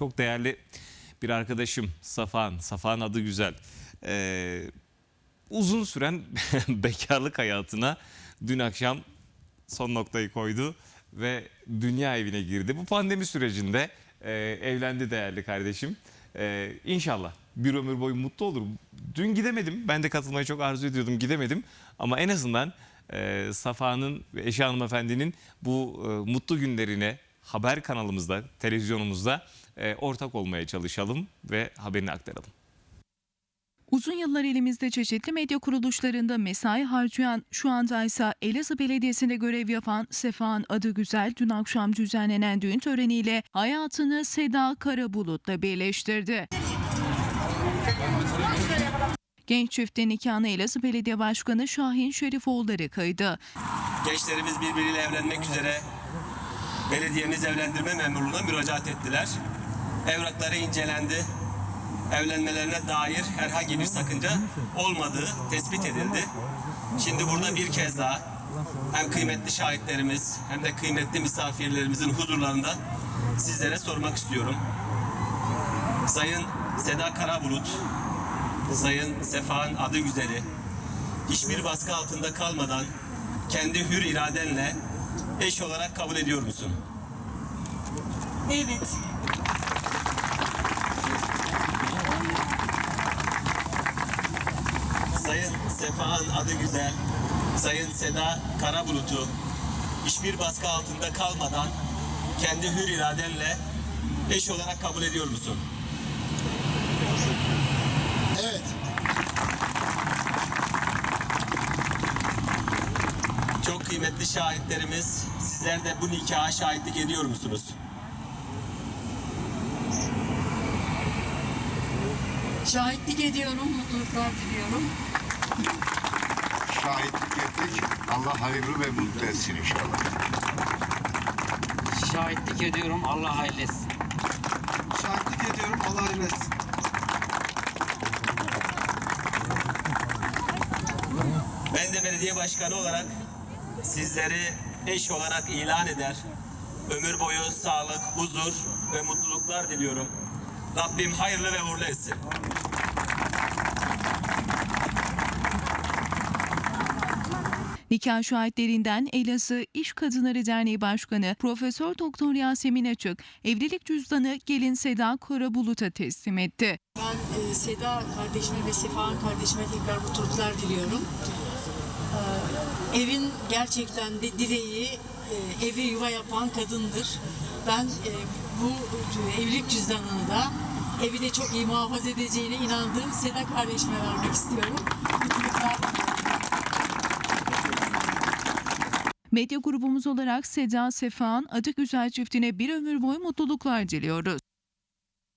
çok değerli bir arkadaşım Safan. Safan adı güzel. Ee, uzun süren bekarlık hayatına dün akşam son noktayı koydu ve dünya evine girdi. Bu pandemi sürecinde e, evlendi değerli kardeşim. E, inşallah bir ömür boyu mutlu olur. Dün gidemedim. Ben de katılmayı çok arzu ediyordum. Gidemedim. Ama en azından e, Safa'nın ve eşi hanımefendinin bu e, mutlu günlerine haber kanalımızda, televizyonumuzda e, ortak olmaya çalışalım ve haberini aktaralım. Uzun yıllar elimizde çeşitli medya kuruluşlarında mesai harcayan, şu anda ise Elazığ Belediyesi'nde görev yapan Sefan Adı Güzel dün akşam düzenlenen düğün töreniyle hayatını Seda Karabulut'la birleştirdi. Genç çiftin nikahını Elazığ Belediye Başkanı Şahin Şerifoğulları kıydı. Gençlerimiz birbiriyle evlenmek üzere belediyemiz evlendirme memurluğuna müracaat ettiler. Evrakları incelendi. Evlenmelerine dair herhangi bir sakınca olmadığı tespit edildi. Şimdi burada bir kez daha hem kıymetli şahitlerimiz hem de kıymetli misafirlerimizin huzurlarında sizlere sormak istiyorum. Sayın Seda Karabulut, Sayın Sefa'nın adı güzeli, hiçbir baskı altında kalmadan kendi hür iradenle eş olarak kabul ediyor musun? Evet. Sefa'nın adı güzel, Sayın Seda Karabulut'u hiçbir baskı altında kalmadan kendi hür iradenle eş olarak kabul ediyor musun? Evet. Çok kıymetli şahitlerimiz, sizler de bu nikaha şahitlik ediyor musunuz? Şahitlik ediyorum, mutluluklar diliyorum. Şahitlik ettik. Allah hayırlı ve mutlu etsin inşallah. Şahitlik ediyorum Allah hayırlı etsin. Şahitlik ediyorum. Allah razı olsun. Ben de belediye başkanı olarak sizleri eş olarak ilan eder. Ömür boyu sağlık, huzur ve mutluluklar diliyorum. Rabbim hayırlı ve uğurlu etsin. Nikah şahitlerinden Elazığ İş Kadınları Derneği Başkanı Profesör Doktor Yasemin Açık evlilik cüzdanı gelin Seda Karabulut'a teslim etti. Ben e, Seda kardeşime ve Sefa'nın kardeşime tekrar mutluluklar diliyorum. Ee, evin gerçekten de direği, e, evi yuva yapan kadındır. Ben e, bu evlilik cüzdanını da evi de çok iyi muhafaza edeceğine inandığım Seda kardeşime vermek istiyorum. Medya grubumuz olarak Seda Sefa'nın adı güzel çiftine bir ömür boyu mutluluklar diliyoruz.